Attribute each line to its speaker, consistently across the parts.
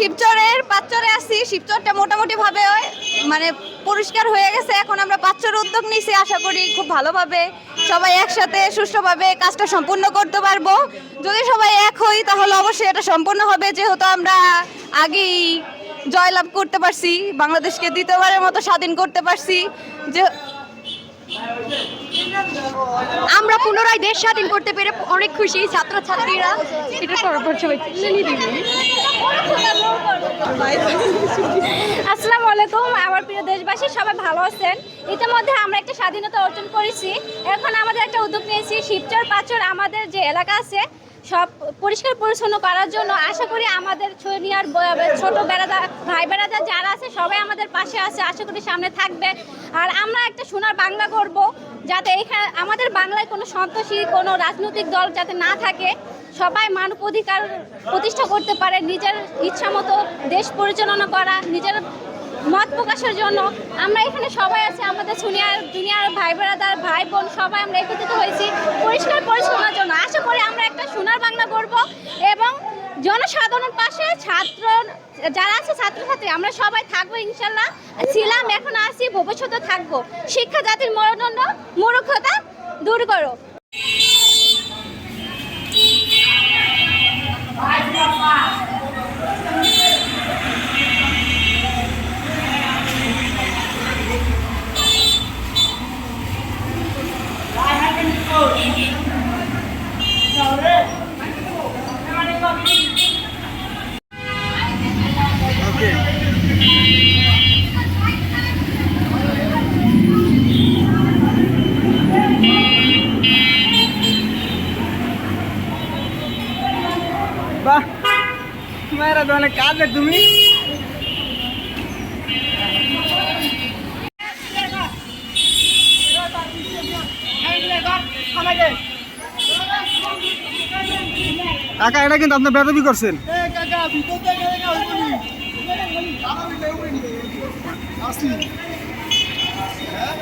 Speaker 1: শিবচরের পাঁচচরে আসছি শিবচরটা মোটামুটি ভাবে মানে পরিষ্কার হয়ে গেছে। এখন আমরা পাঁচচর উদ্যোগ নিছি, আশা করি খুব ভালোভাবে সবাই একসাথে সুষ্ঠুভাবে কাজটা সম্পূর্ণ করতে পারব। যদি সবাই এক হই, তাহলে অবশ্যই এটা সম্পূর্ণ হবে। যেহেতু আমরা আগেই জয়লাভ করতে পারছি, বাংলাদেশকে দ্বিতীয়বারের মতো স্বাধীন করতে পারছি। যে
Speaker 2: আমরা পুনরায় দেশ স্বাধীন করতে পেরে অনেক খুশি ছাত্রছাত্রীরা। এটা সবাই
Speaker 3: আসসালামু আলাইকুম, আমার প্রিয় দেশবাসী, সবাই ভালো আছেন? ইতিমধ্যে আমরা একটা স্বাধীনতা অর্জন করেছি। এখন আমাদের একটা উদ্যোগ নিয়েছি, শিবচর পাচর আমাদের যে এলাকা আছে, সব পরিষ্কার পরিচ্ছন্ন করার জন্য আশা করি আমাদের ছনিয়ার ছোট বেড়াদা, ভাই বেড়াদা যারা আছে, সবাই আমাদের পাশে আছে, আশা করি সামনে থাকবে। আর আমরা একটা সোনার বাংলা করব যাতে এখানে আমাদের বাংলায় কোনো সন্ত্রাসী, কোনো রাজনৈতিক দল যাতে না থাকে, সবাই মানব অধিকার প্রতিষ্ঠা করতে পারে, নিজের ইচ্ছা মতো দেশ পরিচালনা করা, নিজের মত প্রকাশের জন্য। আমরা এখানে সবাই আছি, আমাদের সুনিয়ার দুনিয়ার ভাই বেড়াদার ভাই বোন, সবাই আমরা একত্রিত হয়েছি পরিষ্কার পরিচ্ছন্নতার জন্য। আশা করি আমরা একটা সোনার বাংলা করব এবং জনসাধারণের পাশে ছাত্র যারা আছে ছাত্রছাত্রী, আমরা সবাই থাকব ইনশাল্লাহ। ছিলাম, এখন আছি, ভবিষ্যতে থাকব। শিক্ষা জাতির মরদণ্ড মূর্খতা দূর করো।
Speaker 4: বাহ তুমি? কাকা এটা কিন্তু আপনার বেদবি করছেন।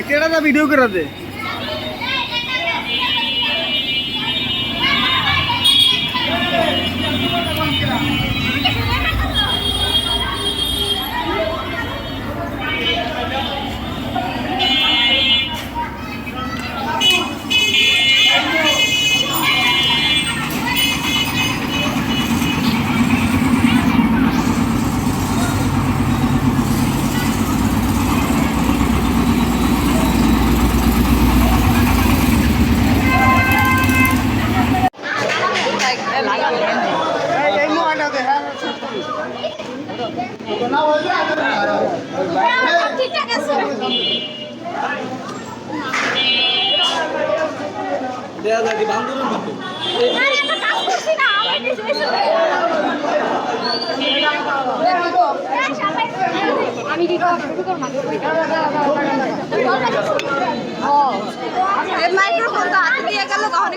Speaker 4: কেটা ভিডিও করে দে
Speaker 3: ঠিকঠাক আছে না, আমরা কাজ করছি না, আমরা কিছু কিছু আমি কি
Speaker 1: মাইক্রোফোন তো হাতে দিয়ে গেল কখনো